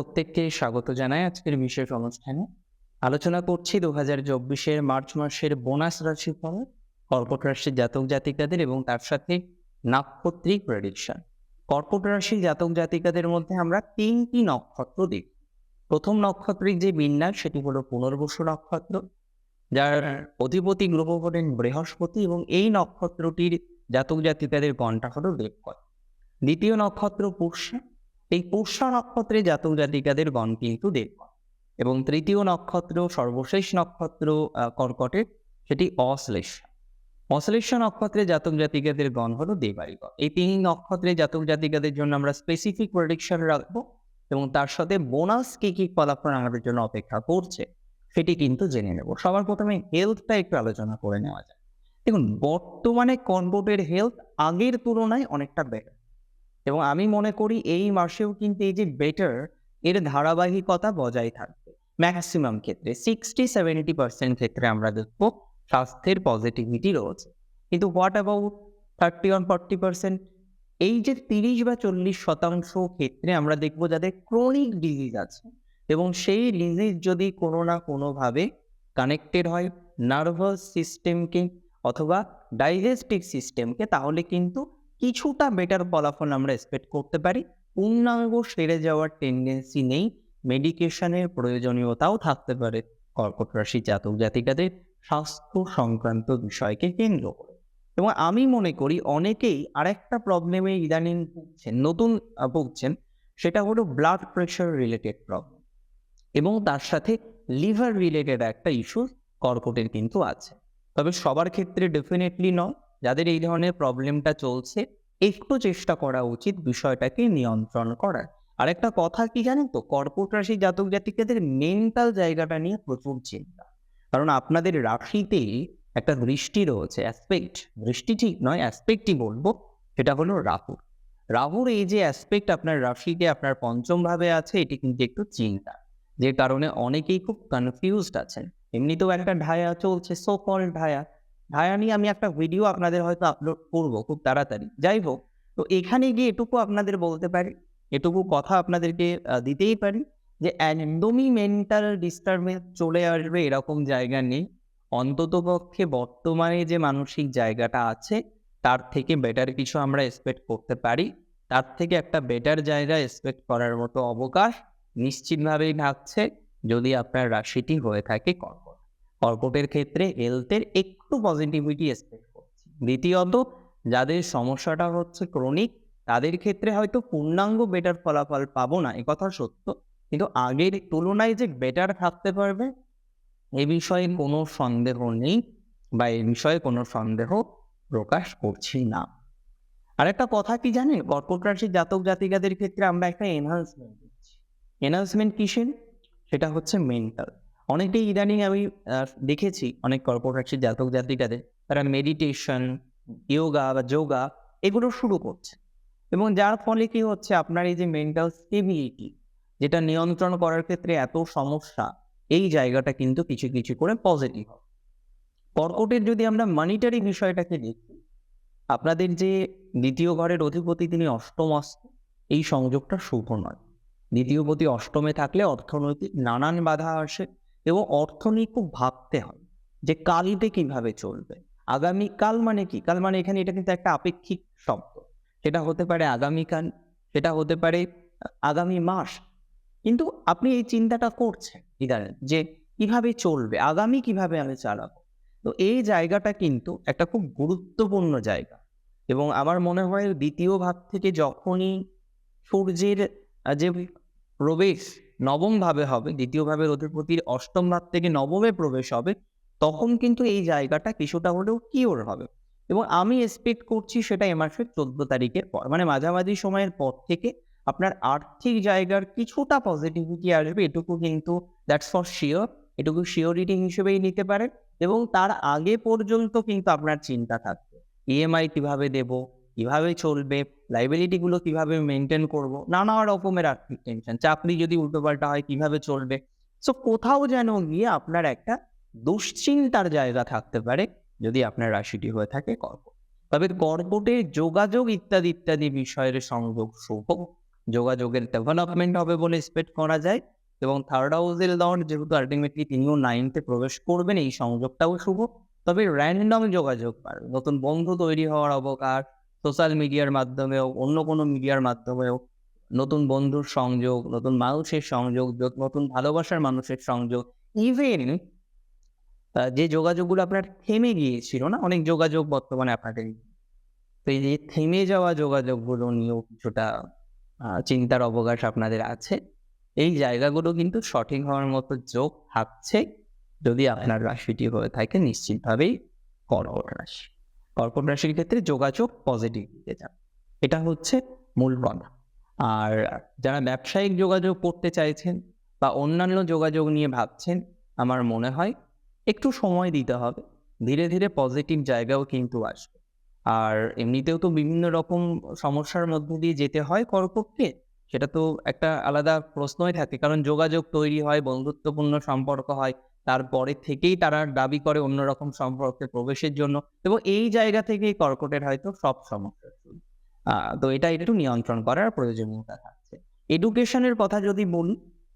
প্রত্যেককে স্বাগত জানাই আজকের বিশেষ অনুষ্ঠানে। আলোচনা করছি দু হাজার চব্বিশের মার্চ মাসের বোনাস রাশিফল কর্কট রাশির জাতক জাতিকাদের এবং তার সাথে নাক্ষত্রিক প্রেডিকশন কর্কট রাশির জাতক জাতিকাদের মধ্যে আমরা তিনটি নক্ষত্র দেখি। প্রথম নক্ষত্রিক যে বিন্যাস, সেটি হলো পুনর্বসু নক্ষত্র, যার অধিপতি গ্রহ হলেন বৃহস্পতি এবং এই নক্ষত্রটির জাতক জাতিকাদের গণটা হলো দেবকট দ্বিতীয় নক্ষত্র পুষ্যা এই পুষ্যা নক্ষত্রে জাতক জাতিকাদের গণ কিন্তু দেবগণ এবং তৃতীয় নক্ষত্র, সর্বশেষ নক্ষত্র কর্কটের সেটি অশ্লেষা। অশ্লেষা নক্ষত্রে জাতক জাতিকাদের গণ হলো দেবারিগণ এই তিন নক্ষত্রে জাতক জাতিকাদের জন্য আমরা স্পেসিফিক প্রেডিকশন রাখব এবং তার সাথে বোনাস কি কি ফলাফল আমাদের জন্য অপেক্ষা করছে সেটি কিন্তু জেনে নেব। সবার প্রথমে হেলথটা একটু আলোচনা করে নেওয়া যায় দেখুন, বর্তমানে কর্কটের হেলথ আগের তুলনায় অনেকটা বেটার এবং আমি মনে করি এই মাসেও কিন্তু এই যে বেটার এর ধারাবাহিকতা বজায় থাকবে। ম্যাক্সিমাম ক্ষেত্রে সিক্সটি সেভেন্টি পার্সেন্ট ক্ষেত্রে আমরা দেখব স্বাস্থ্যের পজিটিভিটি রয়েছে। কিন্তু what about thirty one forty percent এই যে তিরিশ বা চল্লিশ শতাংশ ক্ষেত্রে আমরা দেখব যাদের ক্রনিক ডিজিজ আছে এবং সেই ডিজিজ যদি কোনো না কোনোভাবে কানেক্টেড হয় নার্ভাস সিস্টেমকে অথবা ডাইজেস্টিভ সিস্টেমকে তাহলে কিন্তু কিছুটা বেটার ফলাফল আমরা এক্সপেক্ট করতে পারি। পূর্ণাঙ্গ সেরে যাওয়ার টেন্ডেন্সি নেই মেডিকেশনের প্রয়োজনীয়তাও থাকতে পারে। কর্কট রাশি জাতক জাতিকাদের স্বাস্থ্য সংক্রান্ত বিষয়কে কেন্দ্র করে। এবং আমি মনে করি অনেকেই আরেকটা প্রবলেমে ইদানিং ভুগছেন, নতুন ভুগছেন, সেটা হলো ব্লাড প্রেশার রিলেটেড প্রবলেম এবং তার সাথে লিভার রিলেটেড একটা ইস্যু কর্কটের কিন্তু আছে। তবে সবার ক্ষেত্রে ডেফিনেটলি নয়। যাদের এই ধরনের প্রবলেমটা চলছে একটু চেষ্টা করা উচিত বিষয়টাকে নিয়ন্ত্রণ করার। আরেকটা কথা কি জানেন তো? কর্কট রাশি জাতক জাতিকাদের মেন্টাল জায়গাটা নিয়ে প্রচুর চিন্তা। কারণ আপনাদের রাশিতে একটা দৃষ্টি রয়েছে অ্যাসপেক্ট দৃষ্টি ঠিক নয় অ্যাসপেক্টই বলব, সেটা হলো রাহুর রাহুর এই যে অ্যাসপেক্ট আপনার রাশিতে, আপনার পঞ্চম ভাবে আছে, এটি কিন্তু একটু চিন্তা। যে কারণে অনেকেই খুব কনফিউজড আছেন। এমনিতেও একটা ঢায়া চলছে সো ঢায়া ঢায়া নিয়ে আমি একটা ভিডিও আপনাদের হয়তো আপলোড করব খুব তাড়াতাড়ি। যাই হোক, তো এখানে গিয়ে এটুকু আপনাদের বলতে পারি, এটুকু কথা আপনাদেরকে দিতেই পারি যে একদমই মেন্টাল ডিস্টারবেন্স চলে আসবে এরকম জায়গা নেই। অন্ততপক্ষে বর্তমানে যে মানসিক জায়গাটা আছে, তার থেকে বেটার কিছু আমরা এক্সপেক্ট করতে পারি। তার থেকে একটা বেটার জায়গা এক্সপেক্ট করার মতো অবকাশ নিশ্চিতভাবেই থাকছে যদি আপনার রাশিটি হয়ে থাকে কর্কট। কর্কটের ক্ষেত্রে হেলথের একটু পজিটিভিটি এক্সপেক্ট করছি। দ্বিতীয়ত, যাদের সমস্যাটা হচ্ছে ক্রনিক তাদের ক্ষেত্রে হয়তো পূর্ণাঙ্গ বেটার ফলাফল পাবো না কথা সত্য। কিন্তু আগের তুলনায় যে বেটার থাকতে পারবে, এ বিষয়ে কোনো সন্দেহ নেই বা এ বিষয়ে কোনো সন্দেহ প্রকাশ করছি না। আরেকটা কথা কি জানেন? কর্কট রাশির জাতক জাতিকাদের ক্ষেত্রে আমরা একটা এনহান্সমেন্ট দিচ্ছি। এনহান্সমেন্ট কিসের? সেটা হচ্ছে মেন্টাল অনেকেই ইদানিং আমি দেখেছি অনেক কর্কট জাতক জাতিকাদের তারা মেডিটেশন ইয়োগা বা যোগা এগুলো শুরু করছে। এবং যার ফলে কি হচ্ছে, আপনার এই যে মেন্টাল স্টেবিলিটি যেটা নিয়ন্ত্রণ করার ক্ষেত্রে এত সমস্যা, এই জায়গাটা কিন্তু কিছু কিছু করে পজিটিভ হবে। কর্কটের যদি আমরা মানিটারি বিষয়টাকে দেখি, আপনাদের যে দ্বিতীয় ঘরের অধিপতি তিনি অষ্টম অস্ত এই সংযোগটা শুভ নয়। দ্বিতীয় পতি অষ্টমে থাকলে অর্থনৈতিক নানান বাধা আসে এবং অর্থ নিয়ে খুব ভাবতে হয় যে কালটা কীভাবে চলবে। আগামী কাল মানে কি? কাল মানে এখানে এটা কিন্তু একটা আপেক্ষিক শব্দ। সেটা হতে পারে আগামীকাল, সেটা হতে পারে আগামী মাস। কিন্তু আপনি এই চিন্তাটা করছেন ইদানিং যে কীভাবে চলবে, আগামী কীভাবে আমি চালাবো? তো এই জায়গাটা কিন্তু একটা খুব গুরুত্বপূর্ণ জায়গা। এবং আমার মনে হয় দ্বিতীয় ভাব থেকে যখনই সূর্যের যে প্রবেশ নবম ভাবে হবে দ্বিতীয় ভাবের অধিপতির অষ্টম ভাব থেকে নবমে প্রবেশ হবে, তখন কিন্তু এই জায়গাটা কিছুটা হলেও কিওর হবে। এবং আমি এক্সপেক্ট করছি সেটা এ মাসের চোদ্দ তারিখের পর মানে মাঝামাঝি সময়ের পর থেকে আপনার আর্থিক জায়গার কিছুটা পজিটিভিটি আসবে, এটুকু কিন্তু দ্যাটস ফর শিওর এটুকু শিওরিটি হিসেবেই নিতে পারেন এবং তার আগে পর্যন্ত কিন্তু আপনার চিন্তা থাকবে। ইএমআই কীভাবে দেব? কীভাবে চলবে লাইবিলিটি গুলো কীভাবে মেনটেন করব, নানা রকমের আর্থিক টেনশন চাকরি যদি উল্টোপাল্টা হয়, কীভাবে চলবে? সো কোথাও যেন গিয়ে আপনার একটা দুশ্চিন্তার জায়গা থাকতে পারে, যদি আপনার রাশিটি হয়ে থাকে কর্কট তবে কর্কটে যোগাযোগ ইত্যাদি ইত্যাদি বিষয়ের সংযোগ শুভ। যোগাযোগের ডেভেলপমেন্ট হবে বলে এক্সপেক্ট করা যায় এবং থার্ড হাউসের লর্ড যেহেতু আলটিমেটলি তিনিও নাইনতে প্রবেশ করবেন, এই সংযোগটাও শুভ। তবে র্যান্ডম যোগাযোগ পারে নতুন বন্ধু তৈরি হওয়ার অবকাশ সোশ্যাল মিডিয়ার মাধ্যমেও, অন্য কোনো মিডিয়ার মাধ্যমেও নতুন বন্ধুর সংযোগ, নতুন মানুষের সংযোগ নতুন ভালোবাসার মানুষের সংযোগ ইভেন যে যোগাযোগগুলো আপনার থেমে গিয়েছিল না, অনেক যোগাযোগ বর্তমানে আপনাদের তো এই যে থেমে যাওয়া যোগাযোগগুলো নিয়েও কিছুটা চিন্তার অবকাশ আপনাদের আছে। এই জায়গাগুলো কিন্তু সঠিক হওয়ার মতো যোগ থাকছে। যদি আপনার রাশিটি হয়ে থাকে, নিশ্চিতভাবেই কর্কট রাশি কর্কট রাশির ক্ষেত্রে যোগাযোগ পজিটিভ দিকে যান এটা হচ্ছে মূল কথা। আর যারা ব্যবসায়িক যোগাযোগ করতে চাইছেন বা অন্যান্য যোগাযোগ নিয়ে ভাবছেন, আমার মনে হয় একটু সময় দিতে হবে। ধীরে ধীরে পজিটিভ জায়গাও কিন্তু আসবে। আর এমনিতেও তো বিভিন্ন রকম সমস্যার মধ্যে দিয়ে যেতে হয় কর্কটকে, সেটা তো একটা আলাদা প্রশ্নই থাকে। কারণ যোগাযোগ তৈরি হয়, বন্ধুত্বপূর্ণ সম্পর্ক হয় তারপরে থেকেই তারা দাবি করে অন্যরকম সম্পর্কে প্রবেশের জন্য এবং এই জায়গা থেকেই কর্কটের হয়তো সব সমস্যা তো এটা একটু নিয়ন্ত্রণ করার প্রয়োজনীয়তা থাকছে। এডুকেশনের কথা যদি বলি,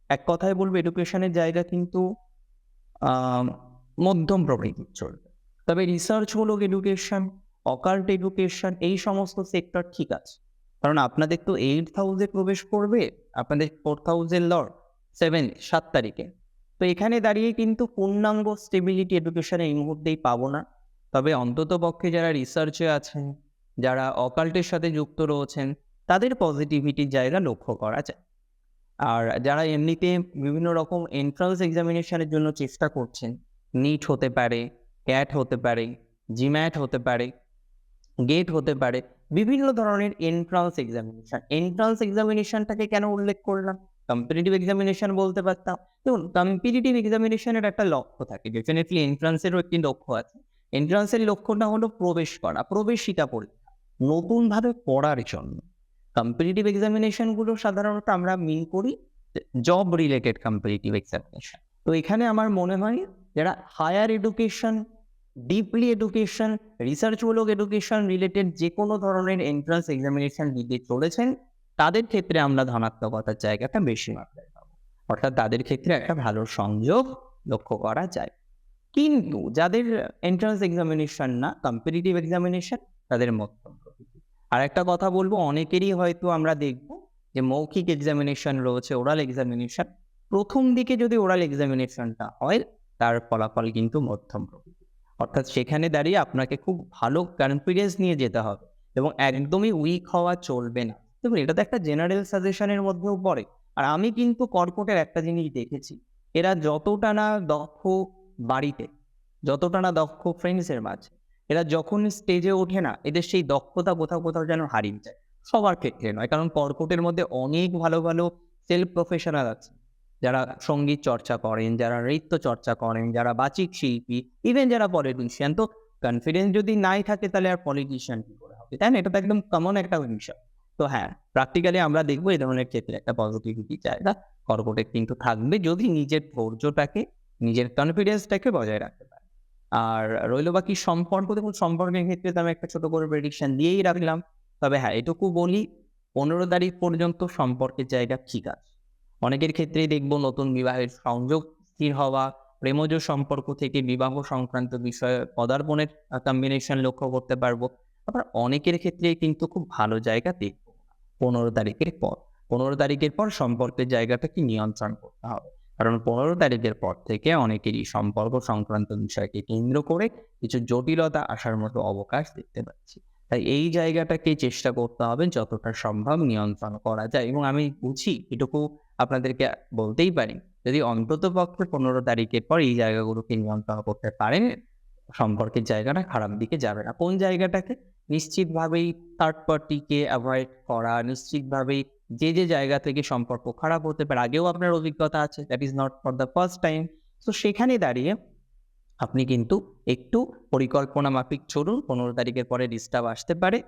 এক কথায় বলব এডুকেশনের জায়গা কিন্তু মধ্যম প্রকৃতির চলবে। তবে রিসার্চমূলক এডুকেশন অকাল্ট এডুকেশন এই সমস্ত সেক্টর ঠিক আছে। কারণ আপনাদের তো এইট হাউসে প্রবেশ করবে, আপনাদের ফোর্থ হাউসের লর্ড সেভেন সাত তারিখে। তো এখানে দাঁড়িয়ে কিন্তু পূর্ণাঙ্গ স্টেবিলিটি এডুকেশন এই মুহূর্তেই পাবো না। তবে অন্তত পক্ষে যারা রিসার্চে আছেন, যারা অকাল্টের সাথে যুক্ত রয়েছেন, তাদের পজিটিভিটির জায়গা লক্ষ্য করা যায়। আর যারা এমনিতে বিভিন্ন রকম এন্ট্রান্স এক্সামিনেশনের জন্য চেষ্টা করছেন নিট হতে পারে ক্যাট হতে পারে জিম্যাট হতে পারে গেট হতে পারে, বিভিন্ন ধরনের এন্ট্রান্স এক্সামিনেশন এন্ট্রান্স এক্সামিনেশনটাকে কেন উল্লেখ করলাম? কম্পিটিটিভ এক্সামিনেশন বলতে পারতাম। দেখুন কম্পিটিটিভ এক্সামিনেশনের একটা লক্ষ্য থাকে ডেফিনেটলি এন্ট্রান্সেরও একটি লক্ষ্য আছে। এন্ট্রান্সের লক্ষ্যটা হলো প্রবেশ করা, প্রবেশিকা পরীক্ষা নতুনভাবে পড়ার জন্য। কম্পিটিটিভ এক্সামিনেশনগুলো সাধারণত আমরা মিন করি জব রিলেটেড কম্পিটিটিভ এক্সামিনেশন তো এখানে আমার মনে হয় যারা হায়ার এডুকেশন ডিপলি এডুকেশন রিসার্চমূলক এডুকেশন রিলেটেড যে কোনো ধরনের এন্ট্রান্স এক্সামিনেশন দিতে চলেছেন তাদের ক্ষেত্রে আমরা ধনাত্মকতার জায়গাটা বেশি মাত্রায় পাবো। অর্থাৎ তাদের ক্ষেত্রে একটা ভালো সংযোগ লক্ষ্য করা যায়। কিন্তু যাদের এন্ট্রান্স এক্সামিনেশন না কম্পিটিটিভ এক্সামিনেশন তাদের মধ্যম আর একটা কথা বলব, অনেকেরই হয়তো আমরা দেখব যে মৌখিক এক্সামিনেশন রয়েছে ওরাল এক্সামিনেশন প্রথম দিকে যদি ওরাল এক্সামিনেশনটা হয়, তার ফলাফল কিন্তু মধ্যম অর্থাৎ সেখানে দাঁড়িয়ে আপনাকে খুব ভালো কনফিডেন্স নিয়ে যেতে হবে এবং একদমই উইক হওয়া চলবে না। দেখুন, এটা তো একটা জেনারেল সাজেশনের মধ্যেও পড়ে। আর আমি কিন্তু কর্কটের একটা জিনিস দেখেছি। এরা যতটা না দক্ষ বাড়িতে, যতটা না দক্ষ ফ্রেন্ডসের মাঝে, এরা যখন স্টেজে ওঠে না, এদের সেই দক্ষতা কোথাও কোথাও যেন হারিয়ে যায়। সবার ক্ষেত্রে নয়, কারণ কর্কটের মধ্যে অনেক ভালো ভালো সেলফ প্রফেশনাল আছে। যারা সংগীত চর্চা করেন, যারা নৃত্য চর্চা করেন, যারা বাচিক শিল্পী ইভেন যারা পলিটিশিয়ান তো কনফিডেন্স যদি নাই থাকে তাহলে আর পলিটিশিয়ান কি করে হবে? তাই না? এটা তো একদম কমন একটা বিষয়। তো হ্যাঁ প্র্যাকটিক্যালি আমরা দেখব এই ধরনের ক্ষেত্রে একটা পজিটিভিটি জায়গা কর্কটের কিন্তু থাকবে যদি নিজের ধৈর্যটাকে, নিজের কনফিডেন্সটাকে বজায় রাখতে পারে। আর রইল বাকি সম্পর্ক, দেখুন সম্পর্কের ক্ষেত্রে আমি একটা ছোট করে প্রেডিকশন দিয়েই রাখলাম। তবে হ্যাঁ এটুকু বলি, পনেরো তারিখ পর্যন্ত সম্পর্কের জায়গা ঠিক আছে। অনেকের ক্ষেত্রেই দেখব নতুন বিবাহের সংযোগ স্থির হওয়া, প্রেমজ সম্পর্ক থেকে বিবাহ সংক্রান্ত বিষয়ে পদার্পণের কম্বিনেশন লক্ষ্য করতে পারব। আবার অনেকের ক্ষেত্রে কিন্তু খুব ভালো জায়গা দেখব। পনেরো তারিখের পর। পনেরো তারিখের পর সম্পর্কের জায়গাটাকে নিয়ন্ত্রণ করতে হবে। কারণ পনেরো তারিখের পর থেকে অনেকেরই সম্পর্ক সংক্রান্ত বিষয়কে কেন্দ্র করে কিছু জটিলতা আসার মতো অবকাশ দেখতে পাচ্ছি। তাই এই জায়গাটাকে চেষ্টা করতে হবে যতটা সম্ভব নিয়ন্ত্রণ করা যায়। এবং আমি বুঝি, এটুকু আপনাদেরকে বলতেই পারি, যদি অন্তত পক্ষে পনেরো তারিখের পর এই জায়গাগুলোকে নিয়ন্ত্রণ করতে পারেন, সম্পর্কের জায়গাটা খারাপ দিকে যাবে না। কোন জায়গাটাকে? নিশ্চিতভাবেই থার্ড পার্টিকে অ্যাভয়েড করা, নিশ্চিতভাবেই যে যে জায়গা থেকে সম্পর্ক খারাপ হতে পারে, আগেও আপনার অভিজ্ঞতা আছে that is not for the first time তো সেখানে দাঁড়িয়ে আপনি কিন্তু একটু পরিকল্পনা মাফিক চলুন, পনেরো তারিখের পরে ডিস্টার্ব আসতে পারে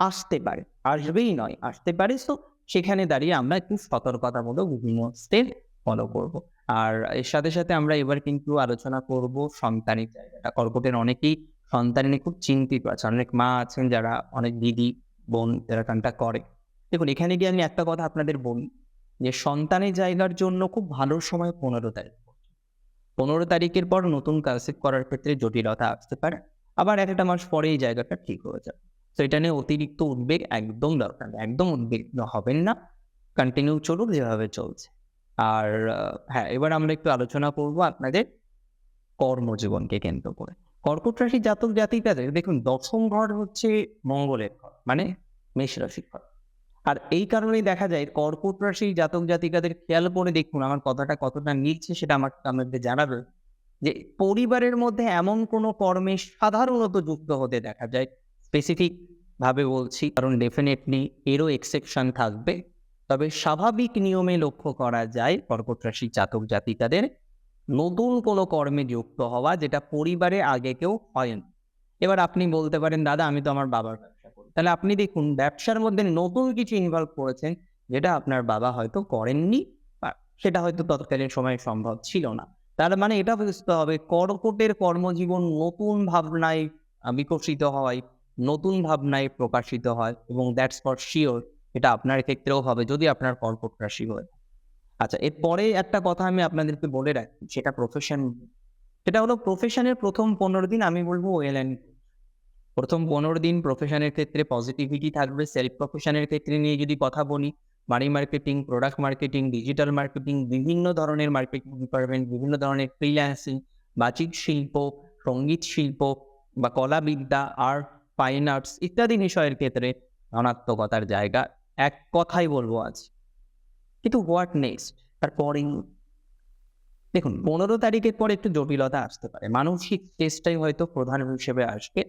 আসতে পারে, আসবেই নয়, আসতে পারে। সো সেখানে দাঁড়িয়ে আমরা একটু সতর্কতামূলক বিভিন্ন স্টেপ ফলো করব। আর এর সাথে সাথে আমরা এবার কিন্তু আলোচনা করব সন্তানের জায়গাটা। কর্কটের অনেকেই সন্তান নিয়ে খুব চিন্তিত আছে। অনেক মা আছেন যারা, অনেক দিদি, বোন যারা কানটা করে। দেখুন, এখানে গিয়ে আমি একটা কথা আপনাদের বলি যে, সন্তানের জায়গার জন্য খুব ভালো সময় পনেরো তারিখ। পনেরো তারিখের পর নতুন কনসেপ্ট করার ক্ষেত্রে জটিলতা আসতে পারে। আবার এক একটা মাস পরে এই জায়গাটা ঠিক হয়ে যাবে। তো এটা নিয়ে অতিরিক্ত উদ্বেগ একদম দরকার একদম উদ্বিগ্ন হবেন না। কন্টিনিউ চলুক যেভাবে চলছে। আর হ্যাঁ এবার আমরা একটু আলোচনা করব আপনাদের কর্মজীবনকে কেন্দ্র করে। কর্কট রাশি জাতক জাতিকাদের দেখুন, দশম ঘর হচ্ছে মঙ্গলের ঘর মানে মেষ রাশি ঘর। আর এই কারণেই দেখা যায় কর্কট রাশি জাতক জাতিকাদের খেয়াল করে দেখুন, আমার কথাটা কতটা মিলছে সেটা আমাকে আমাদের জানাবে, যে পরিবারের মধ্যে এমন কোনো কর্মে সাধারণত যুক্ত হতে দেখা যায়। স্পেসিফিক ভাবে বলছি, কারণ ডেফিনেটলি এরও এক্সেপশন থাকবে। তবে স্বাভাবিক নিয়মে লক্ষ্য করা যায় কর্কট রাশি জাতক জাতিকাদের নতুন কোনো কর্মে যুক্ত হওয়া যেটা পরিবারে আগে কেউ হয়নি। এবার আপনি বলতে পারেন, দাদা, আমি তো আমার বাবার ব্যবসা করি। তাহলে আপনি দেখুন, ব্যবসার মধ্যে নতুন কিছু ইনভলভ করেছেন যেটা আপনার বাবা হয়তো করেননি সেটা হয়তো তৎকালীন সময় সম্ভব ছিল না। তার মানে এটা বুঝতে হবে, কর্কটের কর্মজীবন নতুন ভাবনায় বিকশিত হয়, নতুন ভাবনায় প্রকাশিত হয় এবং দ্যাটস ফর শিওর এটা আপনার ক্ষেত্রেও হবে যদি আপনার কর্কট রাশি হয়। আচ্ছা এরপরে একটা কথা আমি আপনাদেরকে বলে রাখি, সেটা প্রফেশন সেটা হলো প্রফেশনের প্রথম পনেরো দিন আমি বলব ওয়েল অ্যান্ড প্রথম পনেরো দিন প্রফেশনের ক্ষেত্রে পজিটিভিটি থাকবে সেলফ প্রফেশনের ক্ষেত্রে নিয়ে যদি কথা বলি money marketing product marketing digital marketing বিভিন্ন ধরনের মার্কেটিং ডিপার্টমেন্ট বিভিন্ন ধরনের ফ্রিল্যান্সিং বাচিক শিল্প, সংগীত শিল্প বা কলাবিদ্যা আর্ট ফাইন আর্টস ইত্যাদি বিষয়ের ক্ষেত্রে ধনাত্মকতার জায়গা। এক কথাই বলব আজ। কিন্তু হোয়াট নেক্সট তারপরে দেখুন, পনেরো তারিখের পর একটু জটিলতা আসতে পারে। মানসিক স্ট্রেসটাই হয়তো প্রধান হিসেবে আসবে।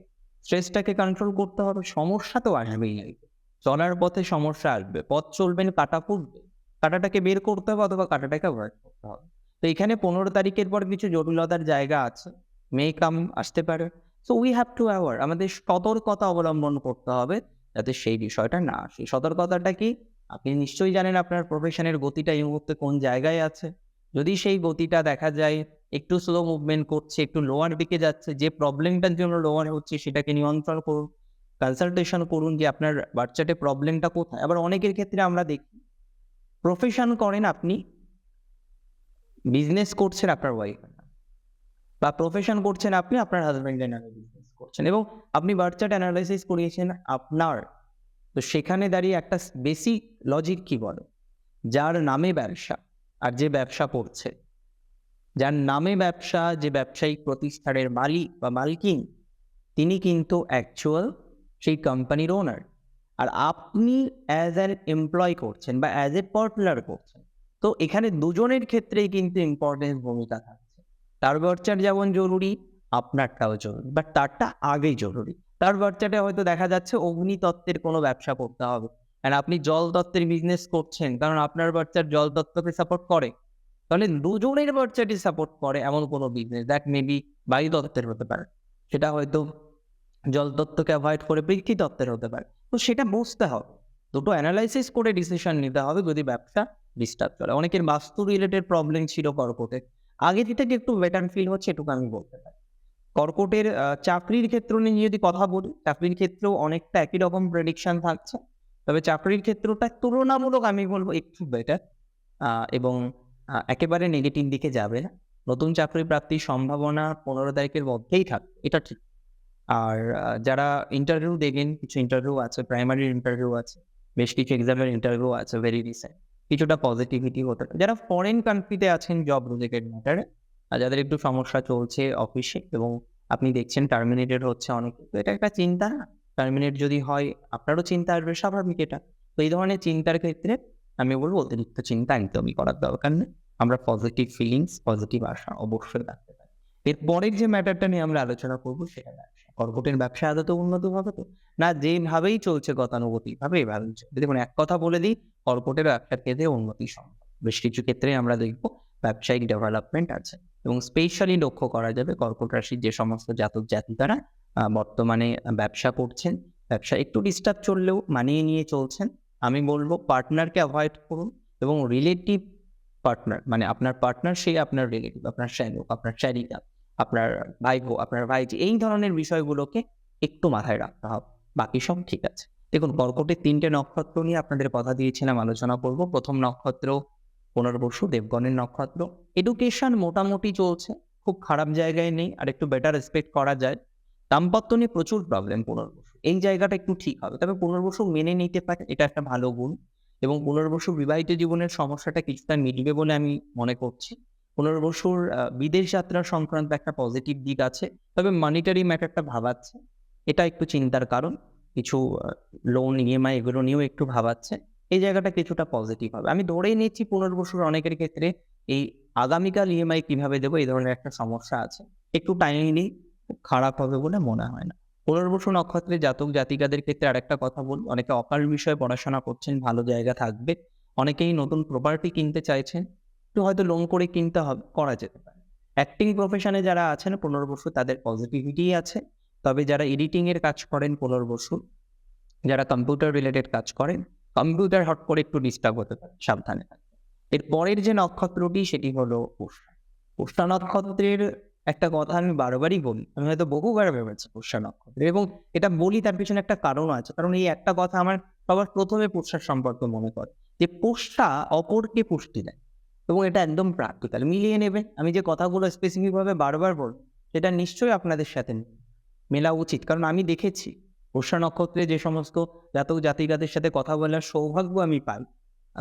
স্ট্রেসটাকে কন্ট্রোল করতে হবে, সমস্যা তো আসবেই। আসবে চলার পথে সমস্যা আসবে, পথ চলবেন কাটা ফুটবে কাটাটাকে বের করতে হবে অথবা কাটাটাকে অ্যাভয়েড করতে হবে। তো এখানে পনেরো তারিখের পর কিছু জটিলতার জায়গা আছে। মে কাম আসতে পারে। So we have to aware আমাদের সতর্কতা অবলম্বন করতে হবে যাতে সেই বিষয়টা না আসে। সতর্কতাটা কি? আপনি নিশ্চয়ই জানেন আপনার প্রফেশনের গতিটা এই মুহূর্তে কোন জায়গায় আছে। যদি সেই গতিটা দেখা যায়, একটু স্লো মুভমেন্ট করছে, একটু লোয়ার দিকে যাচ্ছে, যে প্রবলেমটার জন্য লোয়ার হচ্ছে, সেটাকে নিয়ন্ত্রণ করুন কনসালটেশন করুন যে আপনার বাচ্চাটে প্রবলেমটা কোথায়। আবার অনেকের ক্ষেত্রে আমরা দেখি প্রফেশন করেন আপনি বিজনেস করছেন আপনার ওয়াইফ বা প্রফেশন করছেন আপনি আপনার হাজব্যান্ডের নামে বিজনেস করছেন এবং আপনি বাচ্চাটা অ্যানালাইসিস করিয়েছেন আপনার তো সেখানে দাঁড়িয়ে একটা বেসিক লজিক কি বলো? যার নামে ব্যবসা আর যে ব্যবসা করছে। যার নামে ব্যবসা, যে ব্যবসায়িক প্রতিষ্ঠানের মালিক বা মালকিন, তিনি কিন্তু অ্যাকচুয়াল সেই কোম্পানির ওনার আর আপনি অ্যাজ অ্যান এমপ্লয় করছেন বা অ্যাজ এ পার্টনার করছেন, তো এখানে দুজনের ক্ষেত্রেই কিন্তু ইম্পর্টেন্ট ভূমিকা থাকছে। তার বাচ্চার যেমন জরুরি, আপনারটাও জরুরি বাট তারটা আগেই জরুরি। তার বাচ্চাটা হয়তো দেখা যাচ্ছে অগ্নি তত্ত্বের কোনো ব্যবসা করতে হবে। আর আপনি জল তত্ত্বের বিজনেস করছেন, কারণ আপনার বাচ্চার জল তত্ত্বকে সাপোর্ট করে। তাহলে দুজনের বাচ্চাটি সাপোর্ট করে এমন কোনো বিজনেস দ্যাট মেবি বায়ু তত্ত্বের হতে পারে। সেটা হয়তো জল তত্ত্বকে অ্যাভয়েড করে পৃথ্বী তত্ত্বের হতে পারে। তো সেটা বুঝতে হবে। দুটো অ্যানালাইসিস করে ডিসিশন নিতে হবে যদি ব্যবসা ডিস্টার্ব করে। অনেকের বাস্তু রিলেটেড প্রবলেম ছিল কর্কটে আগে থেকে একটু বেটার ফিল হচ্ছে, এটুকু আমি বলতে পারি। কর্কটের চাকরির ক্ষেত্র নিয়ে যদি কথা বলি, চাকরির ক্ষেত্রেও অনেকটা একই রকম প্রেডিকশন থাকছে। তবে চাকরির ক্ষেত্রটা তুলনামূলক আমি বলব একটু বেটার এবং একেবারে নেগেটিভ দিকে যাবে। না নতুন চাকরি প্রাপ্তির সম্ভাবনা পনেরো তারিখের মধ্যেই থাকবে এটা ঠিক। আর যারা ইন্টারভিউ দেখেন কিছু ইন্টারভিউ আছে প্রাইমারি ইন্টারভিউ আছে, বেশ কিছু এক্সামের ইন্টারভিউ আছে ভেরি রিসেন্ট কিছুটা পজিটিভিটি হতে যারা ফরেন কান্ট্রিতে আছেন জব রিলেটেড ম্যাটারে যাদের একটু সমস্যা চলছে অফিসে এবং আপনি দেখছেন টার্মিনেটেড হচ্ছে অনেক, তো এটা একটা চিন্তা টার্মিনেট যদি হয়, আপনারও চিন্তা আসবে, স্বাভাবিক এটা। তো এই ধরনের চিন্তার ক্ষেত্রে আমি বলব, অতিরিক্ত চিন্তা একদমই করার দরকার নেই। আমরা পজিটিভ ফিলিংস পজিটিভ আশা অবশ্যই রাখতে পারি। এরপরের যে ম্যাটারটা নিয়ে আমরা আলোচনা করব, সেটা ব্যবসা কর্কটের ব্যবসা আদৌ উন্নত হবে? তো না, যেভাবেই চলছে গতানুগতিক ভাবে এভাবেই দেখুন এক কথা বলে দিই, কর্কটের ব্যবসার ক্ষেত্রে উন্নতি সম্ভব। বেশ কিছু ক্ষেত্রে আমরা দেখব ব্যবসায়িক ডেভেলপমেন্ট আছে এবং স্পেশালি লক্ষ্য করা যাবে কর্কট রাশির যে সমস্ত জাতক জাতিকারা বর্তমানে ব্যবসা করছেন, ব্যবসা একটু ডিস্টার্ব চললেও মানিয়ে নিয়ে চলছেন, আমি বলব পার্টনারকে অ্যাভয়েড করুন এবং রিলেটিভ পার্টনার মানে আপনার পার্টনার সেই আপনার রিলেটিভ আপনার শ্যালক আপনার শ্যারিকা আপনার ভাইপো আপনার ভাইজি এই ধরনের বিষয়গুলোকে একটু মাথায় রাখতে হবে, বাকি সব ঠিক আছে। দেখুন, কর্কটের তিনটে নক্ষত্র নিয়ে আপনাদের কথা দিয়েছিলাম, আলোচনা করব। প্রথম নক্ষত্র পুনর্বসু দেবগণের নক্ষত্র। এডুকেশন মোটামুটি চলছে, খুব খারাপ জায়গায় নেই, আর একটু বেটার রেসপেক্ট করা যায়। দাম্পত্য নিয়ে প্রচুর প্রবলেম পুনর্বসু এই জায়গাটা একটু ঠিক হবে, তবে পুনর্বসু মেনে নিতে পারে, এটা একটা ভালো গুণ। এবং পুনর্বসু বিবাহিত জীবনের সমস্যাটা কিছুটা মিলবে বলে আমি মনে করছি। পুনর্বসুর বিদেশ যাত্রা সংক্রান্ত একটা পজিটিভ দিক আছে, তবে মানিটারি ম্যাটারটা ভাবাচ্ছে। এটা একটু চিন্তার কারণ, কিছু লোন ইএমআই এগুলো নিয়েও একটু ভাবাচ্ছে। এই জায়গাটা কিছুটা পজিটিভ হবে। আমি ধরেই নিচ্ছি পুনর্বসুর অনেকের ক্ষেত্রে এই আগামীকাল ইএমআই কীভাবে দেবো এই ধরনের একটা সমস্যা আছে। একটু টাইমলি খারাপ হবে বলে মনে হয় না। পুনর্বসু নক্ষত্রে জাতক জাতিকাদের ক্ষেত্রে আরেকটা কথা বলি অনেকে অকাল বিষয়ে পড়াশোনা করছেন, ভালো জায়গা থাকবে, অনেকেই নতুন প্রপার্টি কিনতে চাইছেন, একটু হয়তো লোন করে কিনতে হবে, করা যেতে পারে। অ্যাক্টিং প্রফেশনে যারা আছেন, পুনর্বসু তাদের পজিটিভিটি আছে, তবে যারা এডিটিংয়ের কাজ করেন, পুনর্বসু, যারা কম্পিউটার রিলেটেড কাজ করেন কম্পিউটার হট করে একটু ডিস্টার্ব হতে পারে সাবধানে এর পরের যে নক্ষত্রটি, সেটি হলো পুষ্টা পুষ্টা নক্ষত্রের একটা কথা আমি বারবারই বলি, আমি হয়তো বহুবার ভেবেছি পুষ্যা নক্ষত্র, এবং এটা বলি তার পিছনে একটা কারণ আছে, কারণ এই একটা কথা আমার সবার প্রথমে পুষ্যার সম্পর্কে মনে করে যে পুষ্টা অপরকে পুষ্টি দেয়, এবং এটা একদম প্র্যাকটিক্যাল মিলিয়ে নেবেন আমি যে কথাগুলো স্পেসিফিকভাবে বারবার বলব, সেটা নিশ্চয়ই আপনাদের সাথে মেলা উচিত, কারণ আমি দেখেছি পুষ্যা নক্ষত্রে যে সমস্ত জাতক জাতিকাদের সাথে কথা বলার সৌভাগ্য আমি পাই।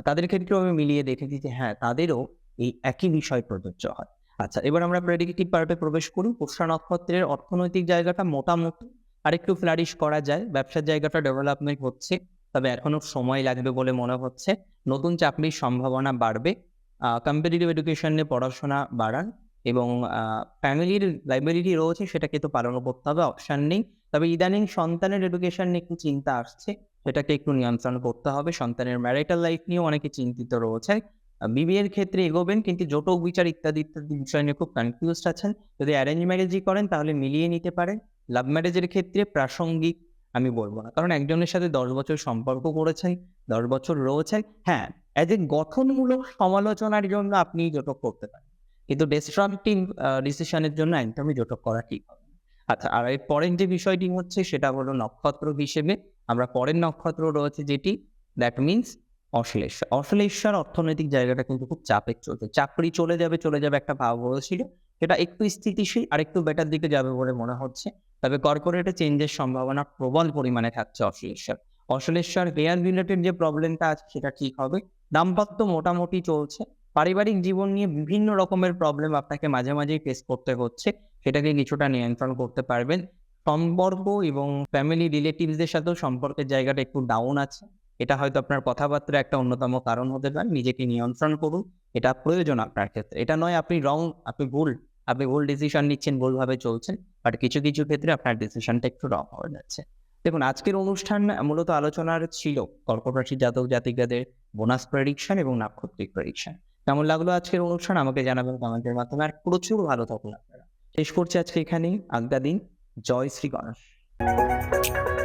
তাদের ক্ষেত্রেও আমি মিলিয়ে দেখেছি যে হ্যাঁ তাদেরও এই একই বিষয় প্রযোজ্য হয়। আচ্ছা এবার আমরা প্রেডিক্টিভ পার্টে প্রবেশ করি। পুষ্যা নক্ষত্রের অর্থনৈতিক জায়গাটা মোটামুটি আরেকটু ফ্লারিশ করা যায়। ব্যবসার জায়গাটা ডেভেলপমেন্ট হচ্ছে, তবে এখনও সময় লাগবে বলে মনে হচ্ছে। নতুন চাকরির সম্ভাবনা বাড়বে। কম্পিটিটিভ এডুকেশন নিয়ে পড়াশোনা বাড়ান এবং ফ্যামিলির লাইব্রেরি রয়েছে, সেটাকে তো পালন করতে হবে অপশান নেই। তবে ইদানিং সন্তানের এডুকেশন নিয়ে একটু চিন্তা আসছে? সেটাকে একটু নিয়ন্ত্রণ করতে হবে। সন্তানের ম্যারিটাল লাইফ নিয়েও অনেকে চিন্তিত রয়েছে। বিবিএর ক্ষেত্রে এগোবেন, কিন্তু জটক বিচার ইত্যাদি ইত্যাদি বিষয় নিয়ে খুব কনফিউজড আছেন। যদি অ্যারেঞ্জ ম্যারেজই করেন, তাহলে মিলিয়ে নিতে পারেন। লাভ ম্যারেজের ক্ষেত্রে প্রাসঙ্গিক আমি বলব না। কারণ একজনের সাথে দশ বছর সম্পর্ক করেছেন, দশ বছর রয়েছে হ্যাঁ অ্যাজ এ গঠনমূলক সমালোচনার জন্য আপনি জটক করতে পারেন। কিন্তু ডিস্ট্রাকটিভ ডিসিশনের জন্য একদমই জটক করা ঠিক হবে। আচ্ছা আর এর পরের যে বিষয়টি হচ্ছে সেটা হলো নক্ষত্র হিসেবে আমরা পরের নক্ষত্র রয়েছে যেটি দ্যাট মিনস অশ্লেষা, অশ্লেষার অর্থনৈতিক জায়গাটা কিন্তু খুব চাপের চলছে। চাকরি চলে যাবে চলে যাবে একটা ভাব হয়েছিল সেটা একটু স্থিতিশীল আর একটু বেটার দিকে যাবে বলে মনে হচ্ছে। তবে কর্পোরেটে চেঞ্জের সম্ভাবনা প্রবল পরিমাণে থাকছে অশ্লেষার। অশ্লেষার হেয়ার রিলেটেড যে প্রবলেমটা আছে সেটা ঠিক হবে। দাম্পত্য মোটামুটি চলছে। পারিবারিক জীবন নিয়ে বিভিন্ন রকমের প্রবলেম আপনাকে মাঝে মাঝেই ফেস করতে হচ্ছে। সেটাকে কিছুটা নিয়ন্ত্রণ করতে পারবেন। সম্পর্ক এবং ফ্যামিলি রিলেটিভসদের সাথেও সম্পর্কের জায়গাটা একটু ডাউন আছে। এটা হয়তো আপনার কথাবার্তার একটা অন্যতম কারণ হতে পারে। নিজেকে নিয়ন্ত্রণ করুন, এটা প্রয়োজন আপনার ক্ষেত্রে। এটা নয় আপনি রং আপনি ভুল আপনি ভুল ডিসিশন নিচ্ছেন, ভুলভাবে চলছেন বাট কিছু কিছু ক্ষেত্রে আপনার ডিসিশনটা একটু রং হয়ে যাচ্ছে। দেখুন, আজকের অনুষ্ঠান মূলত আলোচনার ছিল কর্কট রাশির জাতক জাতিকাদের বোনাস প্রেডিকশন এবং নাক্ষত্রিক প্রেডিকশন কেমন লাগল আজকের অনুষ্ঠান? আমাকে জানাবেন কমেন্টের মাধ্যমে। আর প্রচুর ভালো থাকুন আপনারা। শেষ করছি আজকে এখানেই। আজ্ঞা দিন। জয় শ্রী গণেশ।